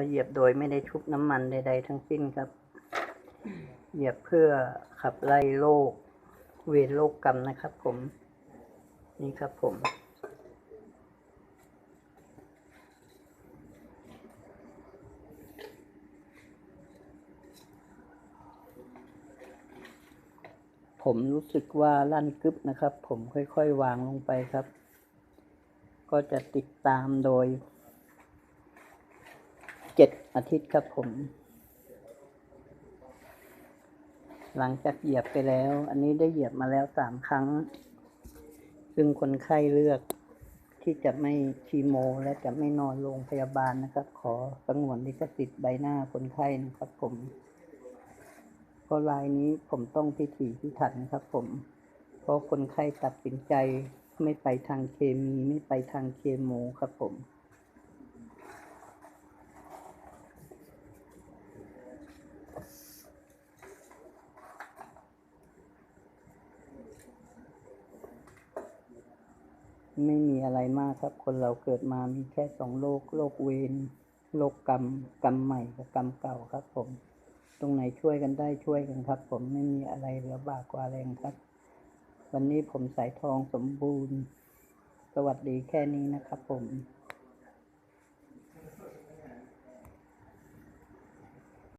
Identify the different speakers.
Speaker 1: ก็เหยียบโดยไม่ได้ชุบน้ำมันใด ๆ ทั้งสิ้นครับ เหยียบเพื่อขับไล่โรคเวรโรคกรรมนะครับ ผม นี่ครับผมผมรู้สึกว่าลั่นกึบนะครับ ผมค่อย ๆ วางลงไปครับ ก็จะติดตามโดย เจ็ดอาทิตย์ครับผม หลังจากเหยียบไปแล้ว อันนี้ได้เหยียบมาแล้วสามครั้ง ซึ่งคนไข้เลือกที่จะไม่คีโม และจะไม่นอนโรงพยาบาลนะครับ ขอสงวนลิขสิทธิ์ใบหน้าคนไข้นะครับผมเพราะรายนี้ผมต้องพิถีพิถันครับผม เพราะคนไข้ตัดสินใจไม่ไปทางเคมีไม่ไปทางเคโมครับผม ไม่มีอะไรมากครับ คนเราเกิดมามีแค่สองโลก โลกเวรโลกกรรม กรรมใหม่กับกรรมเก่าครับ ผม ตรงไหนช่วยกันได้ช่วยกันครับ ผมไม่มีอะไรเหลือบากกว่าแรงครับ วันนี้ผมสายทองสมบูรณ์ สวัสดีแค่นี้นะครับผม